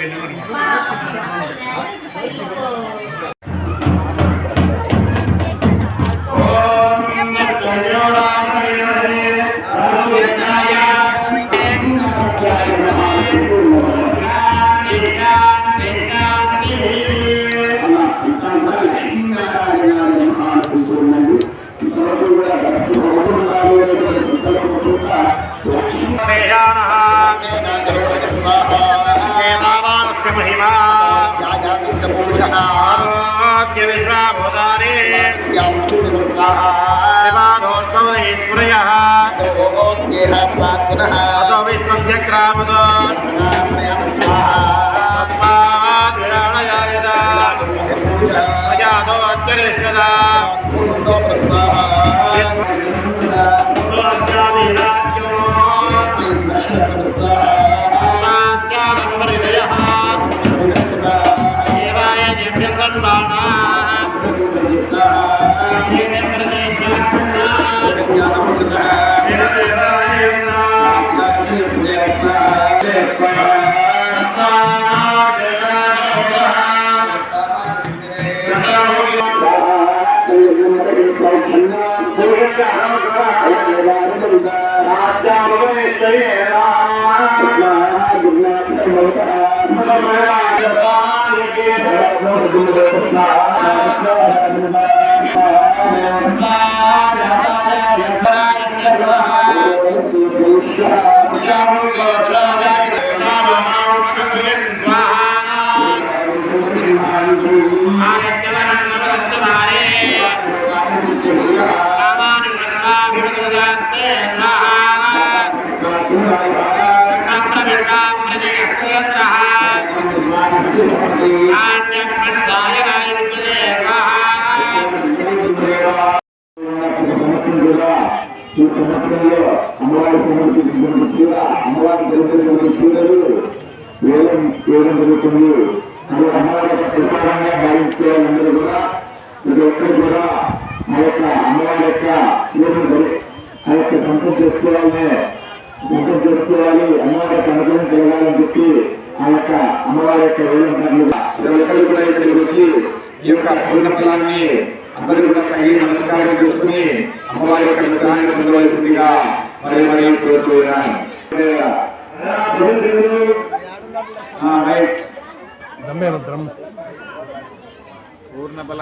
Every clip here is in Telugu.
దేవానస్య మహిమా ఆద్య విశ్వాభూతాని దేవాదోద్భవైశ్వర్యః అతో విశ్వం చక్రామతో తస్మాత్ విరాళయాయత అజాతో సమస్యలు కూడా ఈ సమస్యల్లో అమ్మవారి సమస్య కూడా అమ్మవారి జరుగుతున్న చీరలు వేలం జరుగుతుంది మరి అమ్మవారి యొక్క ప్రసారంగా భావించే వాళ్ళందరూ కూడా ప్రతి ఒక్కరు కూడా ఆ యొక్క అమ్మవారి యొక్క చీరను ఆ యొక్క చేసుకోవాలి అమ్మవారి యొక్క అనుగ్రహం కలగాలని చెప్పి ఆ యొక్క అమ్మవారి యొక్క వేలం పనులుగా ప్రతి ఒక్కరు కూడా ఇక్కడికి వచ్చి ఈ యొక్క పూర్ణ ఫలాన్ని అందరూ కూడా కడిగి నమస్కారం చేసుకుని అమ్మవారి యొక్క విధానాన్ని పొందవలసిందిగా మరి మరి కోరుతున్నాను ఆ, రైట్. పూర్ణబల.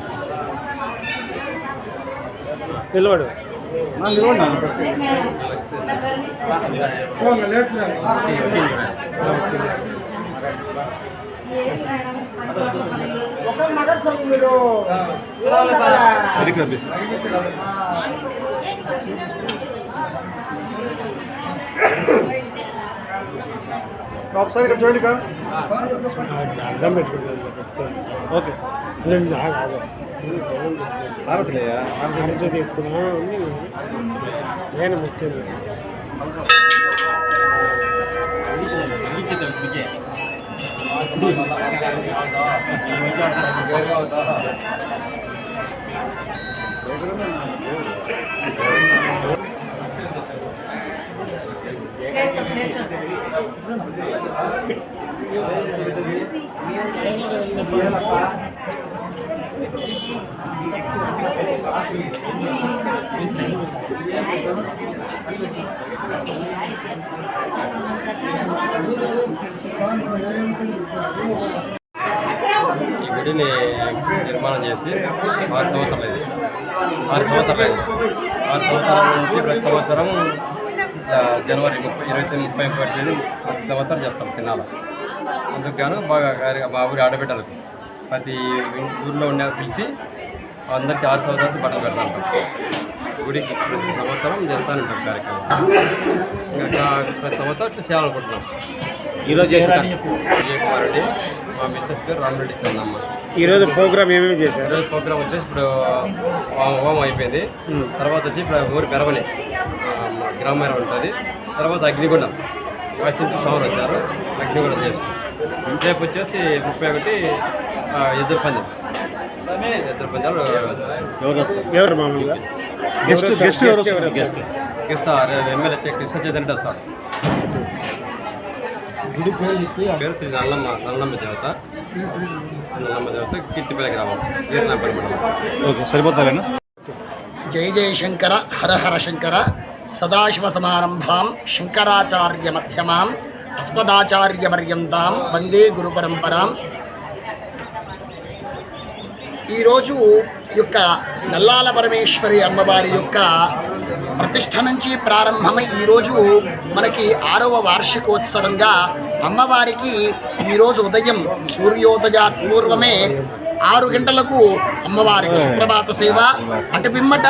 నిలబడు ఒకసారి ఇక్కడ చూడండి అర్థం పెట్టుకుంటాను. ఓకే. భారత్లేయా మంచిగా తీసుకున్నా నేను ముఖ్యం ఈ గుడిని నిర్మాణం చేసి ఆరు సంవత్సరాలు ఇది ఆరు సంవత్సరాలు ఆరు సంవత్సరాల నుంచి ప్రతి సంవత్సరం జనవరి ముప్పై ఇరవై తొమ్మిది ముప్పై ఒకటి ప్రతి సంవత్సరం చేస్తాం తినాల. అందుకు గాను బాగా గారి- మా ఊరి ఆడబిడ్డలకు ప్రతి ఊర్లో ఉండే పిలిచి అందరికీ ఆరు సంవత్సరాలకు బట్టలు పెడతాం గుడికి ప్రతి సంవత్సరం చేస్తానంటాం కార్యక్రమం. ఇంకా ప్రతి సంవత్సరం ఇట్లా చేయాలనుకుంటున్నాం ఈరోజు చేసిన విజయ్ కుమార్ రెడ్డి మా మిస్సెస్ పేరు రామరెడ్డి చెన్నమ్మ ఈరోజు ప్రోగ్రామ్ ఏమేమి చేశారు? ఈరోజు ప్రోగ్రామ్ వచ్చేసి ఇప్పుడు హోమం అయిపోయింది. తర్వాత వచ్చి ఇప్పుడు ఊరి పెరవని గ్రామం ఉంటుంది. తర్వాత అగ్నిగుండం వాసింటి స్వామి వచ్చారు. అగ్నిగుండం చేసి రేపు వచ్చేసి ముప్పై ఒకటి ఎద్దుల పందెం. ఎద్దుల పందాలు ఎవరు మామూలుగా? గెస్ట్ గెస్ట్ ఎవరు వస్తారు? కృష్ణ ఎమ్మెల్యే వచ్చి కృష్ణ చైతన్య సార్. పేరు శ్రీ నల్లమ్మ నల్లమ్మ దేవత. నల్లమ్మ దేవత కీర్తిపల్లి గ్రామం. వీరనాపల్లి మండలం ఓకే సరిపోతారేనా? జయ జయశంకర హర హర శంకర. సదాశివ సమారంభాం శంకరాచార్య మధ్యమాం అస్మదాచార్య పర్యంతాం వందే గురు పరంపరాం. ఈరోజు యొక్క నల్లాల పరమేశ్వరి అమ్మవారి యొక్క ప్రతిష్ట నుంచి ప్రారంభమై ఈరోజు మనకి ఆరవ వార్షికోత్సవంగా అమ్మవారికి ఈరోజు ఉదయం సూర్యోదయాత్ పూర్వమే ఆరు గంటలకు అమ్మవారికి సుప్రభాత సేవ. అటు పిమ్మట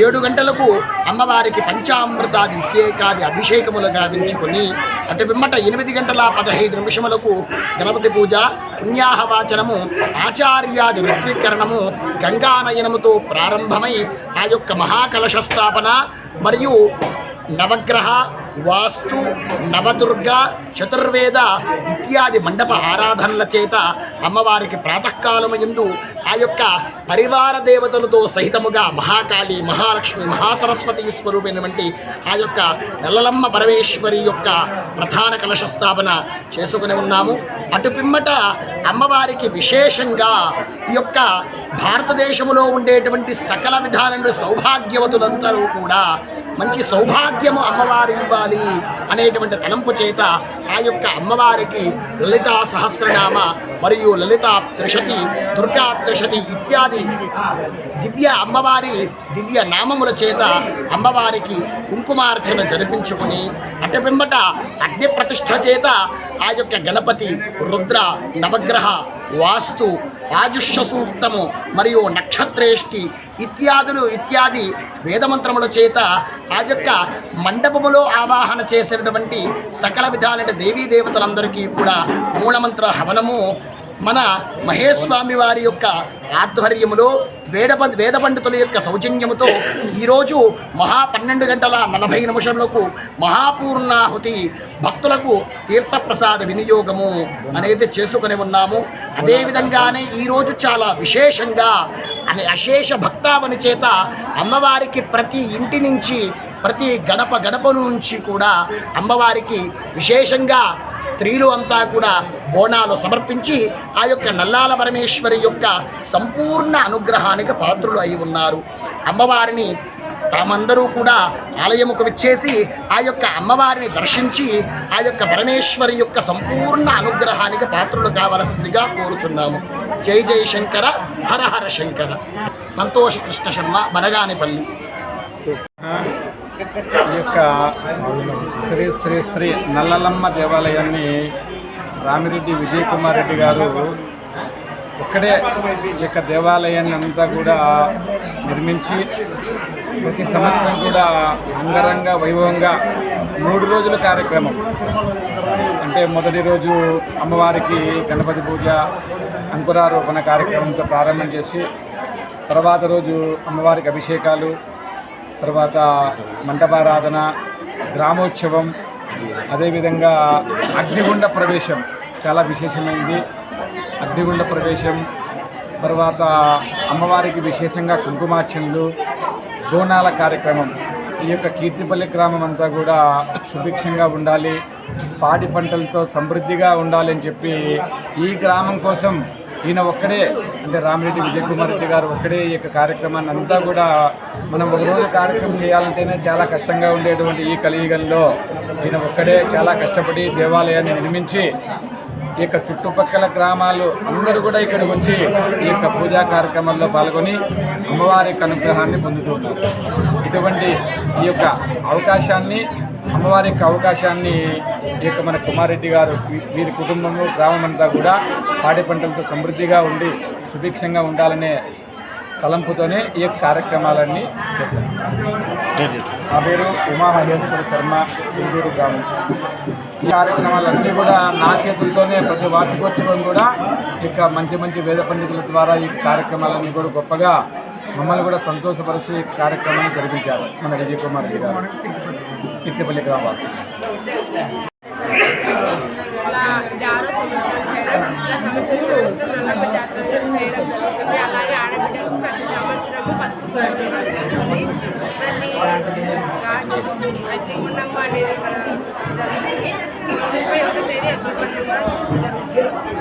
ఏడు గంటలకు అమ్మవారికి పంచామృతాది ఇత్యేకాది అభిషేకములు గావించుకొని అటు పిమ్మట ఎనిమిది గంటల పదహైదు నిమిషములకు గణపతి పూజ పుణ్యాహవాచనము ఆచార్యాది రుద్రీకరణము గంగానయనముతో ప్రారంభమై ఆ యొక్క మహాకలశ స్థాపన మరియు నవగ్రహ వాస్తు నవదుర్గ చతుర్వేద ఇత్యాది మండప ఆరాధనల చేత అమ్మవారికి ప్రాతకాలము ఎందు ఆ యొక్క పరివార దేవతలతో సహితముగా మహాకాళి మహాలక్ష్మి మహాసరస్వతి స్వరూపైనటువంటి ఆ యొక్క నల్లలమ్మ పరమేశ్వరి యొక్క ప్రధాన కలశ స్థాపన చేసుకుని ఉన్నాము. అటు పిమ్మట అమ్మవారికి విశేషంగా ఈ యొక్క భారతదేశంలో ఉండేటువంటి సకల విధానమైన సౌభాగ్యవతులందరూ కూడా మంచి సౌభాగ్యము అమ్మవారు ఇవ్వాలి అనేటువంటి తలంపు చేత ఆ యొక్క అమ్మవారికి లలితా సహస్రనామ మరియు లలిత త్రిషతి దుర్గా త్రిశతి ఇత్యాది దివ్య అమ్మవారి దివ్య నామముల చేత అమ్మవారికి కుంకుమార్చన జరిపించుకుని అటపింబట అగ్ని ప్రతిష్ఠ చేత ఆ యొక్క గణపతి రుద్ర నవగ్రహ వాస్తు ఆజుష్య సూక్తము మరియు నక్షత్రేష్టి ఇత్యాదులు ఇత్యాది వేదమంత్రముల చేత ఆ యొక్క మండపములో ఆవాహన చేసినటువంటి సకల విధాలైన దేవీ దేవతలందరికీ కూడా మూలమంత్ర హవనము మన మహేస్వామి వారి యొక్క ఆధ్వర్యములో వేద వేద పండితుల యొక్క సౌజన్యముతో ఈరోజు మహా పన్నెండు గంటల నలభై నిమిషములకు మహాపూర్ణాహుతి భక్తులకు తీర్థప్రసాద వినియోగము అనేది చేసుకుని ఉన్నాము. అదేవిధంగానే ఈరోజు చాలా విశేషంగా అనే అశేష భక్తావని చేత అమ్మవారికి ప్రతి ఇంటి నుంచి ప్రతి గడప గడప నుంచి కూడా అమ్మవారికి విశేషంగా స్త్రీలు అంతా కూడా బోనాలు సమర్పించి ఆ యొక్క నల్లాల పరమేశ్వరి యొక్క సంపూర్ణ అనుగ్రహానికి పాత్రులు అయి ఉన్నారు. అమ్మవారిని తామందరూ కూడా ఆలయముకు విచ్చేసి ఆ యొక్క అమ్మవారిని దర్శించి ఆ యొక్క పరమేశ్వరి యొక్క సంపూర్ణ అనుగ్రహానికి పాత్రులు కావలసిందిగా కోరుచున్నాము. జై జై శంకర హర హర శంకర. సంతోష కృష్ణ శర్మ బనగానిపల్లి. ఈ యొక్క శ్రీ శ్రీ శ్రీ నల్లలమ్మ దేవాలయాన్ని రామిరెడ్డి విజయ్ కుమార్ రెడ్డి గారు ఒక్కడే ఈ యొక్క దేవాలయాన్ని అంతా కూడా నిర్మించి ప్రతి సంవత్సరం కూడా అంగరంగ వైభవంగా మూడు రోజుల కార్యక్రమం. అంటే మొదటి రోజు అమ్మవారికి గణపతి పూజ అంకురారోపణ కార్యక్రమంతో ప్రారంభం చేసి తర్వాత రోజు అమ్మవారికి అభిషేకాలు తర్వాత మంటపారాధన గ్రామోత్సవం అదేవిధంగా అగ్నిగుండ ప్రవేశం. చాలా విశేషమైంది. అగ్నిగుండ ప్రవేశం తర్వాత అమ్మవారికి విశేషంగా కుంకుమార్చనలు బోనాల కార్యక్రమం. ఈ యొక్క కీర్తిపల్లి గ్రామం అంతా కూడా సుభిక్షంగా ఉండాలి. పాడి పంటలతో సమృద్ధిగా ఉండాలని చెప్పి ఈ గ్రామం కోసం ఈయన ఒక్కడే అంటే రామిరెడ్డి విజయ్ కుమార్ రెడ్డి గారు ఒక్కడే ఈ యొక్క కార్యక్రమాన్ని అంతా కూడా మనం ఒకరోజు కార్యక్రమం చేయాలంటేనే చాలా కష్టంగా ఉండేటువంటి ఈ కలియుగంలో ఈయన ఒక్కడే చాలా కష్టపడి దేవాలయాన్ని నిర్మించి ఈ యొక్క చుట్టుపక్కల గ్రామాలు అందరూ కూడా ఇక్కడికి వచ్చి ఈ యొక్క పూజా కార్యక్రమాల్లో పాల్గొని అమ్మవారి యొక్క అనుగ్రహాన్ని పొందుతున్నారు ఇటువంటి ఈ యొక్క అవకాశాన్ని అమ్మవారి యొక్క అవకాశాన్ని ఈ యొక్క మన కుమారెడ్డి గారు వీరి కుటుంబము గ్రామమంతా కూడా పాడి పంటలతో సమృద్ధిగా ఉండి సుభిక్షంగా ఉండాలనే తలంపుతోనే ఈ యొక్క కార్యక్రమాలన్నీ చేశారు. నా పేరు ఉమా మహేశ్వర శర్మ గుంటూరు గ్రామం. ఈ కార్యక్రమాలన్నీ కూడా నా చేతులతోనే ప్రతి వార్షికోత్సవం కూడా ఇక మంచి మంచి వేద పండితుల ద్వారా ఈ కార్యక్రమాలన్నీ కూడా గొప్పగా మమ్మల్ని కూడా సంతోషపరిచి ఈ కార్యక్రమాన్ని జరిపించారు మన విజయ్ కుమార్ గారు. చిట్టపల్లి గ్రామవాసి అలాగే ఆడబిడ్డకు ప్రతి సంవత్సరము పసుపు అగ్నిగుండమ్మ అనేది ఇక్కడ జరుగుతుంది. ముప్పై ఒకటో తేదీ అగ్నిగుండం కూడా జరుగుతుంది.